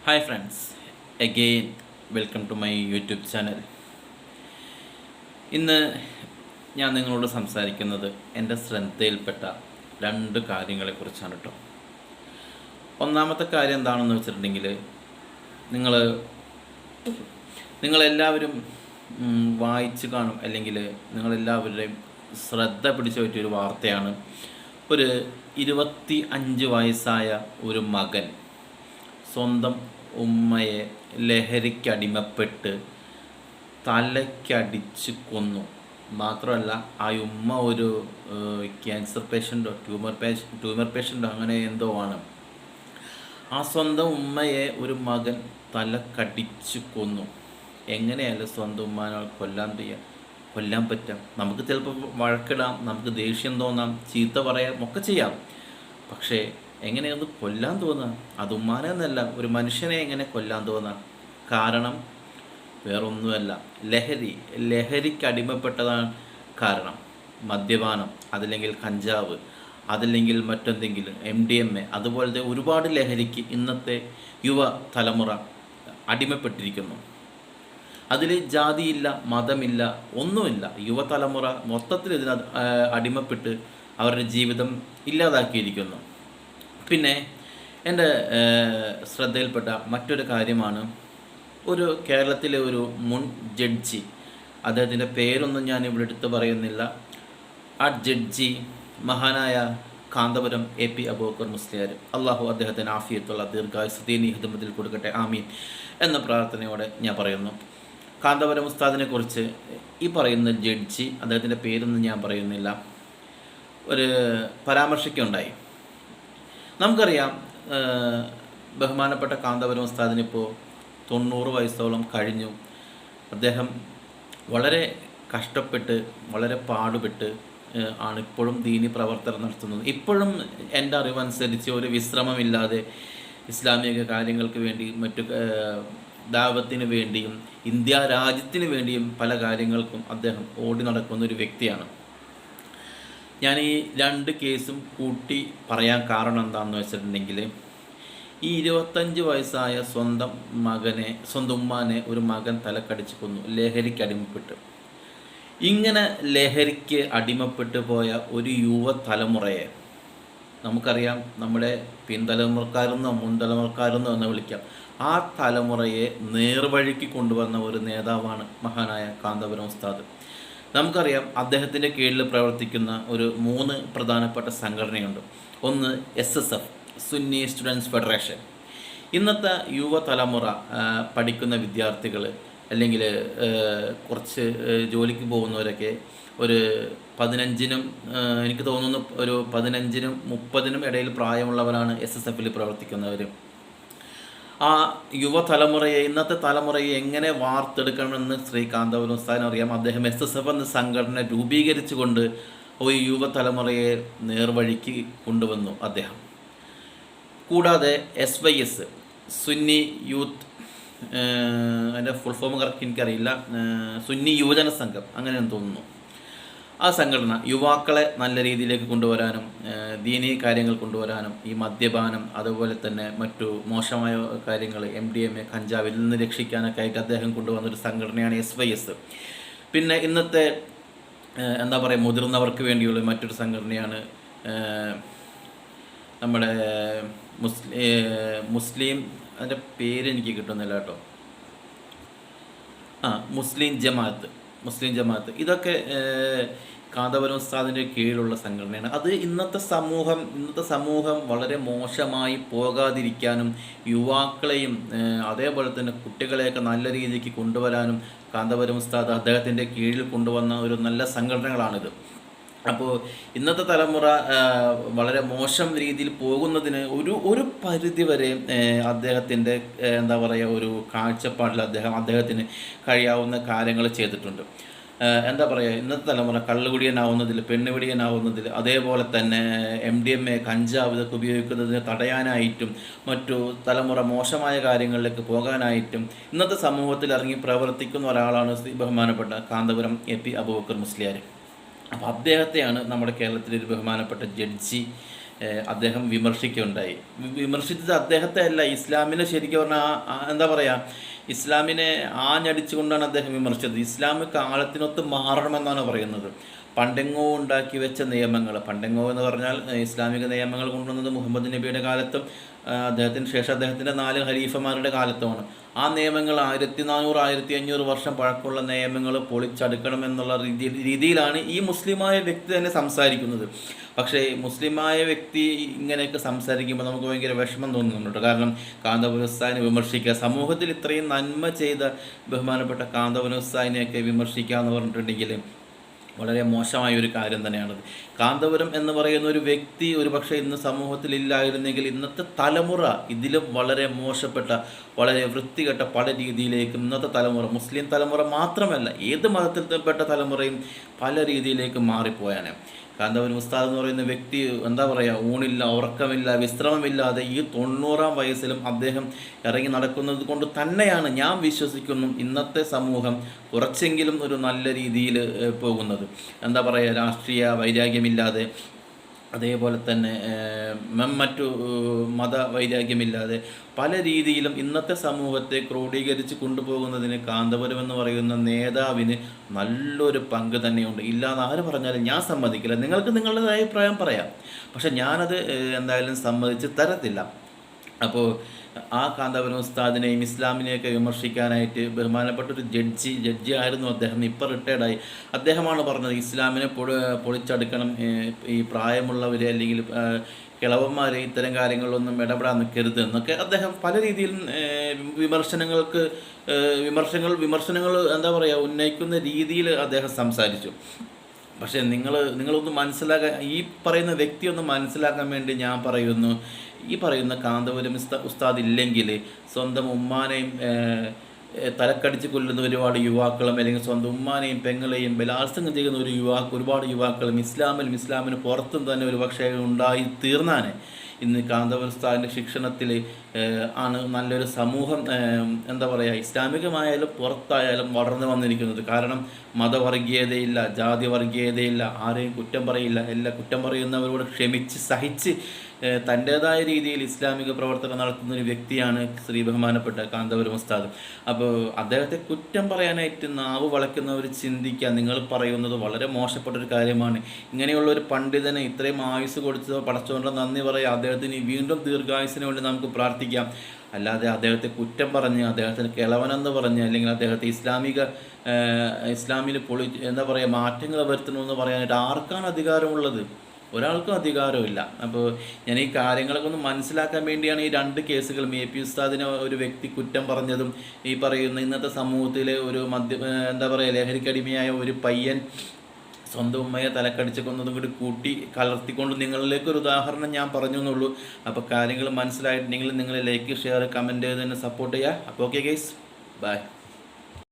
Hi friends again welcome to my YouTube channel ഇന്ന് ഞാൻ നിങ്ങളോട് സംസാരിക്കുന്നത് എന്റെ ശ്രദ്ധയിൽപ്പെട്ട രണ്ട് കാര്യങ്ങളെക്കുറിച്ചാണ് കേട്ടോ ഒന്നാമത്തെ കാര്യം എന്താണെന്ന് വെച്ചിട്ടുണ്ടെങ്കിൽ നിങ്ങൾ നിങ്ങളെല്ലാവരും വായിച്ചു കാണും അല്ലെങ്കിൽ നിങ്ങളെല്ലാവരുടെയും ശ്രദ്ധ പിടിച്ചു പറ്റിയൊരു വാർത്തയാണ് ഒരു ഇരുപത്തി അഞ്ച് വയസ്സായ ഒരു മകൻ സ്വന്തം ഉമ്മയെ ലഹരിക്കടിമപ്പെട്ട് തലയ്ക്കടിച്ച് കൊന്നു. മാത്രമല്ല ആ ഉമ്മ ഒരു ക്യാൻസർ പേഷ്യന്റോ ട്യൂമർ പേഷ് ട്യൂമർ പേഷ്യന്റോ അങ്ങനെ എന്തോ ആണ്. ആ സ്വന്തം ഉമ്മയെ ഒരു മകൻ തലക്കടിച്ച് കൊന്നു. എങ്ങനെയല്ല സ്വന്തം ഉമ്മാനെ കൊല്ലാൻ ചെയ്യാം കൊല്ലാൻ പറ്റാം? നമുക്ക് ചിലപ്പോൾ വഴക്കിടാം നമുക്ക് ദേഷ്യം തോന്നാം ചീത്ത പറയാം ഒക്കെ ചെയ്യാം. പക്ഷേ എങ്ങനെയത് കൊല്ലാൻ തോന്നുക? അത് ഉമ്മാനെന്നല്ല ഒരു മനുഷ്യനെ എങ്ങനെ കൊല്ലാൻ തോന്നുക? കാരണം വേറൊന്നുമല്ല. ലഹരി ലഹരിക്ക് അടിമപ്പെട്ടതാണ് കാരണം. മദ്യപാനം അതല്ലെങ്കിൽ കഞ്ചാവ് അതല്ലെങ്കിൽ മറ്റെന്തെങ്കിലും എം ഡി എം എ അതുപോലത്തെ ഒരുപാട് ലഹരിക്ക് ഇന്നത്തെ യുവ തലമുറ അടിമപ്പെട്ടിരിക്കുന്നു. അതിൽ ജാതിയില്ല മതമില്ല ഒന്നുമില്ല. യുവതലമുറ മൊത്തത്തിൽ ഇതിന് അടിമപ്പെട്ട് അവരുടെ ജീവിതം ഇല്ലാതാക്കിയിരിക്കുന്നു. പിന്നെ എന്റെ ശ്രദ്ധയിൽപ്പെട്ട മറ്റൊരു കാര്യമാണ് ഒരു കേരളത്തിലെ ഒരു മുൻ ജഡ്ജി. അദ്ദേഹത്തിന്റെ പേരൊന്നും ഞാൻ ഇവിടെ എടുത്ത് പറയുന്നില്ല. ആ ജഡ്ജി മഹാനായ കാന്തപുരം എ പി അബൂക്കർ മുസ്ലിയാർ അള്ളാഹു അദ്ദേഹത്തിന് ആഫിയത്തുള്ള ദീർഘായുസ് ദീനി ഹിദമത്തിൽ കൊടുക്കട്ടെ. ആമീൻ എന്ന പ്രാർത്ഥനയോടെ ഞാൻ പറയുന്നു. കാന്തപുരം ഉസ്താദിനെ കുറിച്ച് ഈ പറയുന്ന ജഡ്ജി അദ്ദേഹത്തിന്റെ പേരൊന്നും ഞാൻ പറയുന്നില്ല. ഒരു പരാമർശിക്കുകയുണ്ടായി നമുക്കറിയാം ബഹുമാനപ്പെട്ട കാന്തപുരം ഉസ്താദിനിപ്പോൾ തൊണ്ണൂറ് വയസ്സോളം കഴിഞ്ഞു. അദ്ദേഹം വളരെ കഷ്ടപ്പെട്ട് വളരെ പാടുപെട്ട് ആണ് ഇപ്പോഴും ദീനി പ്രവർത്തനം നടത്തുന്നത്. ഇപ്പോഴും എന്റെ അറിവനുസരിച്ച് ഒരു വിശ്രമമില്ലാതെ ഇസ്ലാമിക കാര്യങ്ങൾക്ക് വേണ്ടി മറ്റു ദാവത്തിന് വേണ്ടിയും ഇന്ത്യ രാജ്യത്തിന് വേണ്ടിയും പല കാര്യങ്ങൾക്കും അദ്ദേഹം ഓടി നടക്കുന്ന ഒരു വ്യക്തിയാണ്. ഞാൻ ഈ രണ്ട് കേസും കൂട്ടി പറയാൻ കാരണം എന്താണെന്ന് വെച്ചിട്ടുണ്ടെങ്കിൽ ഈ ഇരുപത്തഞ്ച് വയസ്സായ സ്വന്തം മകനെ സ്വന്തം ഉമ്മാനെ ഒരു മകൻ തലക്കടിച്ച് കൊന്നു ലഹരിക്ക് അടിമപ്പെട്ട്. ഇങ്ങനെ ലഹരിക്ക് അടിമപ്പെട്ടു പോയ ഒരു യുവ തലമുറയെ നമുക്കറിയാം നമ്മുടെ പിൻതലമുറക്കാരെന്നോ മുൻതലമുറക്കാരെന്നോ എന്ന് വിളിക്കാം. ആ തലമുറയെ നേർവഴിക്ക് കൊണ്ടുവന്ന ഒരു നേതാവാണ് മഹാനായ കാന്തപുരം ഉസ്താദ്. നമുക്കറിയാം അദ്ദേഹത്തിന്റെ കീഴിൽ പ്രവർത്തിക്കുന്ന ഒരു മൂന്ന് പ്രധാനപ്പെട്ട സംഘടനയുണ്ട്. ഒന്ന് S S F Sunni students federation ഇന്നത്തെ യുവതലമുറ പഠിക്കുന്ന വിദ്യാർത്ഥികൾ അല്ലെങ്കിൽ കുറച്ച് ജോലിക്ക് പോകുന്നവരൊക്കെ ഒരു പതിനഞ്ചിനും എനിക്ക് തോന്നുന്നു ഒരു പതിനഞ്ചിനും മുപ്പതിനും ഇടയിൽ പ്രായമുള്ളവരാണ് എസ് എസ് എഫിൽ പ്രവർത്തിക്കുന്നവർ ആ യുവതലമുറയെ ഇന്നത്തെ തലമുറയെ എങ്ങനെ വാർത്തെടുക്കണമെന്ന് ശ്രീ ഉസ്താദിന് അറിയാം. അദ്ദേഹം എസ് എസ് എഫ് എന്ന സംഘടന രൂപീകരിച്ചുകൊണ്ട് ഒരു യുവതലമുറയെ നേർവഴിക്ക് കൊണ്ടുവന്നു അദ്ദേഹം. കൂടാതെ S Y S Sunni youth അതിന്റെ ഫുൾ ഫോം കറക്റ്റ് എനിക്കറിയില്ല. സുന്നി യുവജന സംഘം അങ്ങനെയാണ് തോന്നുന്നു. ആ സംഘടന യുവാക്കളെ നല്ല രീതിയിലേക്ക് കൊണ്ടുവരാനും ദീനീ കാര്യങ്ങൾ കൊണ്ടുവരാനും ഈ മദ്യപാനം അതുപോലെ തന്നെ മറ്റു മോശമായ കാര്യങ്ങൾ എം ഡി എം എ കഞ്ചാവിൽ നിന്ന് രക്ഷിക്കാനൊക്കെ ആയിട്ട് അദ്ദേഹം കൊണ്ടുവന്നൊരു സംഘടനയാണ് എസ് വൈ എസ്. പിന്നെ ഇന്നത്തെ എന്താ പറയുക മുതിർന്നവർക്ക് വേണ്ടിയുള്ള മറ്റൊരു സംഘടനയാണ് നമ്മുടെ മുസ്ലിം മുസ്ലിം അതിന്റെ പേര് എനിക്ക് കിട്ടുന്നില്ല കേട്ടോ. ആ മുസ്ലിം ജമാഅത്ത്. മുസ്ലിം ജമാഅത്ത്. ഇതൊക്കെ കാന്തപുരം ഉസ്താദിന്റെ കീഴിലുള്ള സംഘടനയാണ്. അത് ഇന്നത്തെ സമൂഹം ഇന്നത്തെ സമൂഹം വളരെ മോശമായി പോകാതിരിക്കാനും യുവാക്കളെയും അതേപോലെ തന്നെ കുട്ടികളെയൊക്കെ നല്ല രീതിക്ക് കൊണ്ടുവരാനും കാന്തപുരം ഉസ്താദ് അദ്ദേഹത്തിന്റെ കീഴിൽ കൊണ്ടുവന്ന ഒരു നല്ല സംഘടനകളാണിത്. അപ്പോൾ ഇന്നത്തെ തലമുറ വളരെ മോശം രീതിയിൽ പോകുന്നതിന് ഒരു ഒരു പരിധി വരെ അദ്ദേഹത്തിന്റെ എന്താ പറയുക ഒരു കാഴ്ചപ്പാടിൽ അദ്ദേഹം അദ്ദേഹത്തിന് കഴിയാവുന്ന കാര്യങ്ങൾ ചെയ്തിട്ടുണ്ട്. എന്താ പറയുക ഇന്നത്തെ തലമുറ കള്ളുകുടിയനാവുന്നതിൽ പെണ്ണുപിടിയനാവുന്നതിൽ അതേപോലെ തന്നെ എം ഡി എം എ കഞ്ചാവ് ഇതൊക്കെ ഉപയോഗിക്കുന്നതിന് തടയാനായിട്ടും മറ്റു തലമുറ മോശമായ കാര്യങ്ങളിലേക്ക് പോകാനായിട്ടും ഇന്നത്തെ സമൂഹത്തിൽ ഇറങ്ങി പ്രവർത്തിക്കുന്ന ഒരാളാണ് ബഹുമാനപ്പെട്ട കാന്തപുരം എ പി അബൂബക്കർ മുസ്ലിയാർ അപ്പോൾ അദ്ദേഹത്തെയാണ് നമ്മുടെ കേരളത്തിലെ ഒരു ബഹുമാനപ്പെട്ട ജഡ്ജി അദ്ദേഹം വിമർശിക്കുകയുണ്ടായി. വിമർശിച്ചത് അദ്ദേഹത്തെ അല്ല ഇസ്ലാമിനെ ശരിക്കും പറഞ്ഞാൽ എന്താ പറയുക ഇസ്ലാമിനെ ആഞ്ഞടിച്ചുകൊണ്ടാണ് അദ്ദേഹം വിമർശിച്ചത്. ഇസ്ലാം കാലത്തിനൊത്ത് മാറണമെന്നാണ് പറയുന്നത്. പണ്ടെങ്ങോ ഉണ്ടാക്കി വെച്ച നിയമങ്ങൾ. പണ്ടെങ്ങോ എന്ന് പറഞ്ഞാൽ ഇസ്ലാമിക നിയമങ്ങൾ കൊണ്ടുവന്നത് മുഹമ്മദ് നബിയുടെ കാലത്തും അദ്ദേഹത്തിന് ശേഷം അദ്ദേഹത്തിന്റെ നാല് ഖലീഫമാരുടെ കാലത്തുമാണ്. ആ നിയമങ്ങൾ ആയിരത്തി നാനൂറ് ആയിരത്തി അഞ്ഞൂറ് വർഷം പഴക്കമുള്ള നിയമങ്ങൾ പൊളിച്ചടുക്കണം എന്നുള്ള രീതി രീതിയിലാണ് ഈ മുസ്ലിമായ വ്യക്തി തന്നെ സംസാരിക്കുന്നത്. പക്ഷേ മുസ്ലിമായ വ്യക്തി ഇങ്ങനെയൊക്കെ സംസാരിക്കുമ്പോൾ നമുക്ക് ഭയങ്കര വിഷമം തോന്നുന്നുണ്ട്. കാരണം കാന്തപുരസ്ഥാനെ വിമർശിക്കുക സമൂഹത്തിൽ ഇത്രയും നന്മ ചെയ്ത ബഹുമാനപ്പെട്ട കാന്തപുരസ്ഥാനെയൊക്കെ വിമർശിക്കുക എന്ന് പറഞ്ഞിട്ടുണ്ടെങ്കിൽ വളരെ മോശമായ ഒരു കാര്യം തന്നെയാണത്. കാന്തപുരം എന്ന് പറയുന്ന ഒരു വ്യക്തി ഒരു പക്ഷേ ഇന്ന് സമൂഹത്തിൽ ഇല്ലായിരുന്നെങ്കിൽ ഇന്നത്തെ തലമുറ ഇതിലും വളരെ മോശപ്പെട്ട വളരെ വൃത്തികെട്ട പല രീതിയിലേക്ക് ഇന്നത്തെ തലമുറ മുസ്ലിം തലമുറ മാത്രമല്ല ഏത് മതത്തിൽപ്പെട്ട തലമുറയും പല രീതിയിലേക്ക് മാറിപ്പോയാനെ കാന്തപുരം ഉസ്താദ് എന്ന് പറയുന്ന വ്യക്തി എന്താ പറയുക ഊണില്ല ഉറക്കമില്ല വിശ്രമമില്ലാതെ ഈ തൊണ്ണൂറാം വയസ്സിലും അദ്ദേഹം ഇറങ്ങി നടക്കുന്നത് കൊണ്ട് തന്നെയാണ് ഞാൻ വിശ്വസിക്കുന്നു ഇന്നത്തെ സമൂഹം കുറച്ചെങ്കിലും ഒരു നല്ല രീതിയിൽ പോകുന്നത്. എന്താ പറയുക രാഷ്ട്രീയ വൈരാഗ്യമില്ലാതെ അതേപോലെ തന്നെ മറ്റു മതവൈരാഗ്യമില്ലാതെ മത വൈരാഗ്യമില്ലാതെ പല രീതിയിലും ഇന്നത്തെ സമൂഹത്തെ ക്രോഡീകരിച്ച് കൊണ്ടുപോകുന്നതിന് കാന്തപുരം എന്ന് പറയുന്ന നേതാവിന് നല്ലൊരു പങ്ക് തന്നെയുണ്ട്. ഇല്ലാന്ന് ആര് പറഞ്ഞാലും ഞാൻ സമ്മതിക്കില്ല. നിങ്ങൾക്ക് നിങ്ങളുടേതായ അഭിപ്രായം പറയാം. പക്ഷെ ഞാനത് എന്തായാലും സമ്മതിച്ച് തരത്തില്ല. അപ്പോൾ ആ കാന്തപുരം ഉസ്താദിനെയും ഇസ്ലാമിനെയൊക്കെ വിമർശിക്കാനായിട്ട് ബഹുമാനപ്പെട്ട ഒരു ജഡ്ജി ജഡ്ജി ആയിരുന്നു അദ്ദേഹം ഇപ്പോൾ റിട്ടയർഡായി അദ്ദേഹമാണ് പറഞ്ഞത് ഇസ്ലാമിനെ പൊളി പൊളിച്ചടുക്കണം. ഈ പ്രായമുള്ളവർ അല്ലെങ്കിൽ കിളവന്മാർ ഇത്തരം കാര്യങ്ങളിലൊന്നും ഇടപെടാൻ നിൽക്കരുത് എന്നൊക്കെ അദ്ദേഹം പല രീതിയിലും വിമർശനങ്ങൾക്ക് വിമർശങ്ങൾ വിമർശനങ്ങൾ എന്താ പറയുക ഉന്നയിക്കുന്ന രീതിയിൽ അദ്ദേഹം സംസാരിച്ചു. പക്ഷേ നിങ്ങൾ നിങ്ങളൊന്ന് മനസ്സിലാക്കാൻ ഈ പറയുന്ന വ്യക്തി ഒന്ന് മനസ്സിലാക്കാൻ വേണ്ടി ഞാൻ പറയുന്നു. ഈ പറയുന്ന കാന്തപുരം ഉസ്ത- ഉസ്താദ് ഇല്ലെങ്കിൽ സ്വന്തം ഉമ്മാനെയും തലക്കടിച്ച് കൊല്ലുന്ന ഒരുപാട് യുവാക്കളും അല്ലെങ്കിൽ സ്വന്തം ഉമ്മാനെയും പെങ്ങളെയും ബലാത്സംഗം ചെയ്യുന്ന ഒരു യുവാ ഒരുപാട് യുവാക്കളും ഇസ്ലാമിലും ഇസ്ലാമിന് പുറത്തും തന്നെ ഒരു പക്ഷേ ഉണ്ടായി തീർന്നാണ്. ഇന്ന് കാന്തപുരം ഉസ്താദിന്റെ ശിക്ഷണത്തിൽ ആണ് നല്ലൊരു സമൂഹം എന്താ പറയുക ഇസ്ലാമികമായാലും പുറത്തായാലും വളർന്നു വന്നിരിക്കുന്നത്. കാരണം മതവർഗീയതയില്ല ജാതി വർഗീയതയില്ല ആരെയും കുറ്റം പറയില്ല എല്ലാ കുറ്റം പറയുന്നവരോട് ക്ഷമിച്ച് സഹിച്ച് തന്റേതായ രീതിയിൽ ഇസ്ലാമിക പ്രവർത്തനം നടത്തുന്ന ഒരു വ്യക്തിയാണ് ശ്രീ ബഹുമാനപ്പെട്ട കാന്തപുരം ഉസ്താദ്. അപ്പോൾ അദ്ദേഹത്തെ കുറ്റം പറയാനായിട്ട് നാവ് വളയ്ക്കുന്നവർ ചിന്തിക്കുക നിങ്ങൾ പറയുന്നത് വളരെ മോശപ്പെട്ട ഒരു കാര്യമാണ്. ഇങ്ങനെയുള്ള ഒരു പണ്ഡിതനെ ഇത്രയും ആയുസ് കൊടുത്ത് പടച്ചുകൊണ്ട് നന്ദി പറയുക അദ്ദേഹത്തിന് വീണ്ടും ദീർഘായുസിന് വേണ്ടി നമുക്ക് പ്രാർത്ഥിക്കാം. അല്ലാതെ അദ്ദേഹത്തെ കുറ്റം പറഞ്ഞ് അദ്ദേഹത്തിന് കിളവനെന്ന് പറഞ്ഞ് അല്ലെങ്കിൽ അദ്ദേഹത്തെ ഇസ്ലാമിക ഇസ്ലാമിൽ പൊളി എന്താ പറയുക മാറ്റങ്ങൾ വരുത്തണമെന്ന് പറയാനായിട്ട് ആർക്കാണ് അധികാരമുള്ളത്? ഒരാൾക്കും അധികാരമില്ല അപ്പോൾ ഞാൻ ഈ കാര്യങ്ങളൊക്കെ ഒന്ന് മനസ്സിലാക്കാൻ വേണ്ടിയാണ് ഈ രണ്ട് കേസുകളും എ പി ഉസ്താദിനെ ഒരു വ്യക്തി കുറ്റം പറഞ്ഞതും ഈ പറയുന്ന ഇന്നത്തെ സമൂഹത്തിലെ ഒരു മദ്യ എന്താ പറയുക ലഹരിക്കടിമയായ ഒരു പയ്യൻ സ്വന്തം ഉമ്മയെ തലക്കടിച്ച് കൊന്നതും കൂടി കൂട്ടി കലർത്തിക്കൊണ്ട് നിങ്ങളിലേക്ക് ഒരു ഉദാഹരണം ഞാൻ പറഞ്ഞു എന്നുള്ളൂ. അപ്പോൾ കാര്യങ്ങൾ മനസ്സിലായിട്ടുണ്ടെങ്കിൽ നിങ്ങൾ ലൈക്ക് ഷെയർ കമന്റ് ചെയ്ത് തന്നെ സപ്പോർട്ട് ചെയ്യുക. അപ്പോൾ ഓക്കെ ഗൈസ് ബൈ